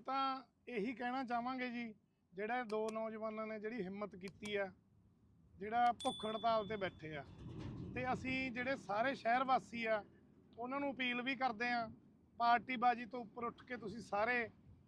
ਇਹ ਤਾਂ ਇਹੀ ਕਹਿਣਾ ਚਾਹਾਂਗੇ ਜੀ, ਜਿਹੜਾ ਦੋ ਨੌਜਵਾਨਾਂ ਨੇ ਜਿਹੜੀ ਹਿੰਮਤ ਕੀਤੀ ਆ, ਜਿਹੜਾ ਭੁੱਖ ਹੜਤਾਲ ਤੇ ਬੈਠੇ ਆ। ਤੇ ਅਸੀਂ ਜਿਹੜੇ ਸਾਰੇ ਸ਼ਹਿਰ ਵਾਸੀ ਆ, ਉਹਨਾਂ ਨੂੰ ਅਪੀਲ ਵੀ ਕਰਦੇ ਆ ਪਾਰਟੀ ਬਾਜੀ ਤੋਂ ਉੱਪਰ ਉੱਠ ਕੇ ਤੁਸੀਂ ਸਾਰੇ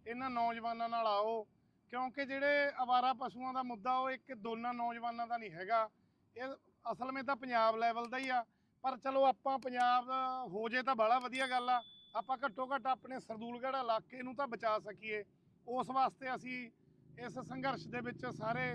ਇਹਨਾਂ ਨੌਜਵਾਨਾਂ ਨਾਲ ਆਓ, ਕਿਉਂਕਿ ਜਿਹੜੇ ਅਵਾਰਾ ਪਸ਼ੂਆਂ ਦਾ ਮੁੱਦਾ, ਉਹ ਇੱਕ ਦੋਨਾਂ ਨੌਜਵਾਨਾਂ ਦਾ ਨਹੀਂ ਹੈਗਾ। ਇਹ ਅਸਲ ਵਿੱਚ ਤਾਂ ਪੰਜਾਬ ਲੈਵਲ ਦਾ ਹੀ ਆ, ਪਰ ਚਲੋ ਆਪਾਂ ਪੰਜਾਬ ਹੋ ਜੇ ਤਾਂ ਬੜਾ ਵਧੀਆ ਗੱਲ ਆ। ਆਪਾਂ ਘੱਟੋ ਘੱਟ ਆਪਣੇ ਸਰਦੂਲਗੜ੍ਹ ਇਲਾਕੇ ਨੂੰ ਤਾਂ ਬਚਾ ਸਕੀਏ। ਉਸ ਵਾਸਤੇ ਅਸੀਂ ਇਸ ਸੰਘਰਸ਼ ਦੇ ਵਿੱਚ ਸਾਰੇ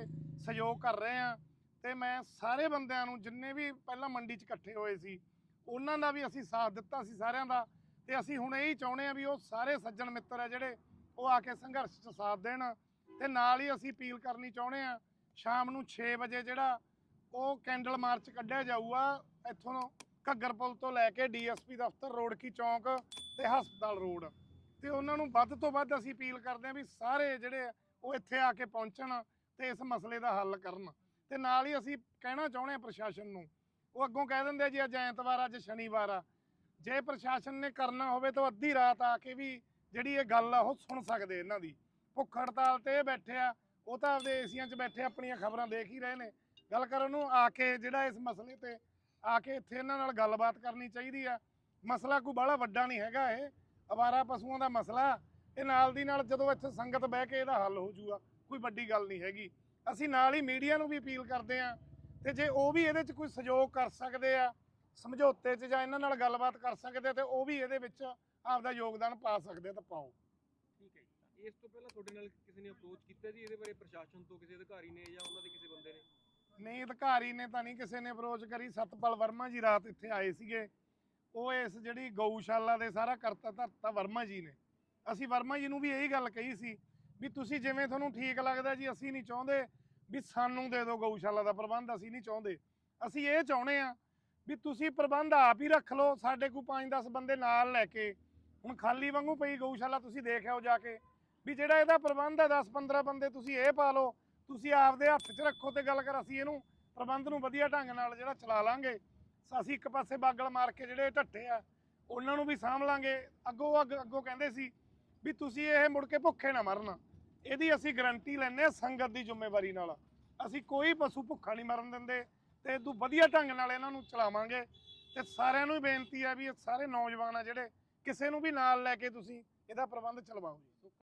ਸਹਿਯੋਗ ਕਰ ਰਹੇ ਹਾਂ ਤੇ ਮੈਂ ਸਾਰੇ ਬੰਦਿਆਂ ਨੂੰ ਜਿੰਨੇ ਵੀ ਪਹਿਲਾਂ ਮੰਡੀ 'ਚ ਇਕੱਠੇ ਹੋਏ ਸੀ, ਉਹਨਾਂ ਦਾ ਵੀ ਅਸੀਂ ਸਾਥ ਦਿੱਤਾ ਸੀ ਸਾਰਿਆਂ ਦਾ ਤੇ ਅਸੀਂ ਹੁਣ ਇਹੀ ਚਾਹੁੰਦੇ ਆ ਵੀ ਉਹ ਸਾਰੇ ਸੱਜਣ ਮਿੱਤਰ ਆ ਜਿਹੜੇ ਉਹ ਆ ਕੇ ਸੰਘਰਸ਼ 'ਚ ਸਾਥ ਦੇਣ ਤੇ ਨਾਲ ਹੀ ਅਸੀਂ ਅਪੀਲ ਕਰਨੀ ਚਾਹੁੰਦੇ ਆ ਸ਼ਾਮ ਨੂੰ 6 ਵਜੇ ਜਿਹੜਾ ਉਹ ਕੈਂਡਲ ਮਾਰਚ ਕੱਢਿਆ ਜਾਊਗਾ, ਇੱਥੋਂ ਘੱਗਰ ਪੁਲ ਤੋਂ ਲੈ ਕੇ ਡੀਐਸਪੀ ਦਫ਼ਤਰ ਰੋੜਕੀ ਚੌਂਕ ਤੇ ਹਸਪਤਾਲ ਰੋਡ। ਤੇ ਉਹਨਾਂ ਨੂੰ ਵੱਧ ਤੋਂ ਵੱਧ ਅਸੀਂ ਅਪੀਲ ਕਰਦੇ ਹਾਂ ਵੀ ਸਾਰੇ ਜਿਹੜੇ ਉਹ ਇੱਥੇ ਆ ਕੇ ਪਹੁੰਚਣ ਤੇ ਇਸ ਮਸਲੇ ਦਾ ਹੱਲ ਕਰਨ। ਤੇ ਨਾਲ ਹੀ ਅਸੀਂ ਕਹਿਣਾ ਚਾਹੁੰਦੇ ਹਾਂ ਪ੍ਰਸ਼ਾਸਨ ਨੂੰ ਉਹ ਅੱਗੋਂ ਕਹਿ ਦਿੰਦੇ ਆ ਜੀ ਅੱਜ ਐਤਵਾਰ ਆ, ਅੱਜ ਸ਼ਨੀਵਾਰ ਆ। ਜੇ ਪ੍ਰਸ਼ਾਸਨ ਨੇ ਕਰਨਾ ਹੋਵੇ ਤਾਂ ਅੱਧੀ ਰਾਤ ਆ ਕੇ ਵੀ ਜਿਹੜੀ ਇਹ ਗੱਲ ਆ ਉਹ ਸੁਣ ਸਕਦੇ ਇਹਨਾਂ ਦੀ। ਭੁੱਖ ਹੜਤਾਲ ਤੇ ਬੈਠੇ ਆ ਉਹ ਤਾਂ ਆਪਦੇ ਏਸੀਆਂ 'ਚ ਬੈਠੇ ਆਪਣੀਆਂ ਖਬਰਾਂ ਦੇਖ ਹੀ ਰਹੇ ਨੇ। ਗੱਲ ਕਰਨ ਨੂੰ ਆ ਕੇ ਜਿਹੜਾ ਇਸ ਮਸਲੇ ਤੇ ਆ ਕੇ ਇੱਥੇ ਇਹਨਾਂ ਨਾਲ ਗੱਲਬਾਤ ਕਰਨੀ ਚਾਹੀਦੀ ਆ। ਮਸਲਾ ਕੋਈ ਬੜਾ ਵੱਡਾ ਨਹੀਂ ਹੈਗਾ ਇਹ। ਅਵਾਰਾ ਪਸ਼ੂਆਂ ਦਾ ਮਸਲਾ। ਇਹ ਨਾਲ ਦੀ ਨਾਲ ਜਦੋਂ ਇੱਥੇ ਸੰਗਤ ਬਹਿ ਕੇ ਇਹਦਾ ਹੱਲ ਹੋ ਜਾਊਗਾ ਕੋਈ ਵੱਡੀ ਗੱਲ ਨਹੀਂ ਹੈਗੀ। ਅਸੀਂ ਨਾਲ ਹੀ ਮੀਡੀਆ ਨੂੰ ਵੀ ਅਪੀਲ ਕਰਦੇ ਆ ਤੇ ਜੇ ਉਹ ਵੀ ਇਹਦੇ 'ਚ ਕੋਈ ਸਹਿਯੋਗ ਕਰ ਸਕਦੇ ਆ, ਸਮਝੌਤੇ 'ਚ ਜਾਂ ਇਹਨਾਂ ਨਾਲ ਗੱਲਬਾਤ ਕਰ ਸਕਦੇ ਤੇ ਉਹ ਵੀ ਇਹਦੇ ਵਿੱਚ ਆਪਦਾ ਯੋਗਦਾਨ ਪਾ ਸਕਦੇ ਆ ਤਾਂ ਪਾਓ। ਠੀਕ ਹੈ ਇਸ ਤੋਂ ਪਹਿਲਾਂ ਤੁਹਾਡੇ ਨਾਲ ਕਿਸੇ ਨੇ ਅਪਰੋਚ ਕੀਤਾ ਜੀ? ਇਹਦੇ ਬਾਰੇ ਪ੍ਰਸ਼ਾਸਨ ਤੋਂ ਕਿਸੇ ਅਧਿਕਾਰੀ ਨੇ ਜਾਂ ਉਹਨਾਂ ਦੇ ਕਿਸੇ ਬੰਦੇ ਨੇ ਨਹੀਂ, ਅਧਿਕਾਰੀ ਨੇ ਤਾਂ ਨਹੀਂ ਕਿਸੇ ਨੇ ਅਪਰੋਚ ਕਰੀ। ਸਤਪਾਲ ਵਰਮਾ ਜੀ ਰਾਤ ਇੱਥੇ ਆਏ ਸੀਗੇ। ਉਹ ਇਸ ਜਿਹੜੀ ਗਊਸ਼ਾਲਾ ਦੇ ਸਾਰਾ ਕਰਤਾ ਧਰਤਾ ਵਰਮਾ ਜੀ ਨੇ। ਅਸੀਂ ਵਰਮਾ ਜੀ ਨੂੰ ਵੀ ਇਹੀ ਗੱਲ ਕਹੀ ਸੀ ਵੀ ਤੁਸੀਂ ਜਿਵੇਂ ਤੁਹਾਨੂੰ ਠੀਕ ਲੱਗਦਾ ਜੀ, ਅਸੀਂ ਨਹੀਂ ਚਾਹੁੰਦੇ ਵੀ ਸਾਨੂੰ ਦੇ ਦਿਓ ਗਊਸ਼ਾਲਾ ਦਾ ਪ੍ਰਬੰਧ, ਅਸੀਂ ਨਹੀਂ ਚਾਹੁੰਦੇ। ਅਸੀਂ ਇਹ ਚਾਹੁੰਦੇ ਆ ਵੀ ਤੁਸੀਂ ਪ੍ਰਬੰਧ ਆਪ ਹੀ ਰੱਖ ਲਓ, ਸਾਡੇ ਕੋਲ 5-10 ਬੰਦੇ ਨਾਲ ਲੈ ਕੇ। ਹੁਣ ਖਾਲੀ ਵਾਂਗੂ ਪਈ ਗਊਸ਼ਾਲਾ, ਤੁਸੀਂ ਦੇਖ ਆਓ ਜਾ ਕੇ। ਵੀ ਜਿਹੜਾ ਇਹਦਾ ਪ੍ਰਬੰਧ ਹੈ 10-15 ਬੰਦੇ ਤੁਸੀਂ ਇਹ ਪਾ ਲਓ। ਤੁਸੀਂ ਆਪਦੇ ਹੱਥ 'ਚ ਰੱਖੋ ਤੇ ਗੱਲ ਕਰ, ਅਸੀਂ ਇਹਨੂੰ ਪ੍ਰਬੰਧ ਨੂੰ ਵਧੀਆ ਢੰਗ ਨਾਲ ਜਿਹੜਾ ਚਲਾ ਲਾਂਗੇ। ਅਸੀਂ ਇੱਕ ਪਾਸੇ ਬਾਗਲ ਮਾਰ ਕੇ ਜਿਹੜੇ ਢੱਠੇ ਆ, ਉਹਨਾਂ ਨੂੰ ਵੀ ਸਾਂਭ ਲਾਂਗੇ। ਅੱਗੋਂ ਅੱਗ- ਅੱਗੋਂ ਕਹਿੰਦੇ ਸੀ ਵੀ ਤੁਸੀਂ ਇਹ ਮੁੜ ਕੇ ਭੁੱਖੇ ਨਾ ਮਰਨ। ਇਹਦੀ ਅਸੀਂ ਗਰੰਟੀ ਲੈਂਦੇ ਹਾਂ ਸੰਗਤ ਦੀ ਜ਼ਿੰਮੇਵਾਰੀ ਨਾਲ। ਅਸੀਂ ਕੋਈ ਪਸ਼ੂ ਭੁੱਖਾ ਨਹੀਂ ਮਰਨ ਦਿੰਦੇ ਤੇ ਇਦੋਂ ਵਧੀਆ ਢੰਗ ਨਾਲ ਇਹਨਾਂ ਨੂੰ ਚਲਾਵਾਂਗੇ। ਤੇ ਸਾਰਿਆਂ ਨੂੰ ਹੀ ਬੇਨਤੀ ਆ ਵੀ ਇਹ ਸਾਰੇ ਨੌਜਵਾਨ ਆ ਜਿਹੜੇ, ਕਿਸੇ ਨੂੰ ਵੀ ਨਾਲ ਲੈ ਕੇ ਤੁਸੀਂ ਇਹਦਾ ਪ੍ਰਬੰਧ ਚਲਵਾਓ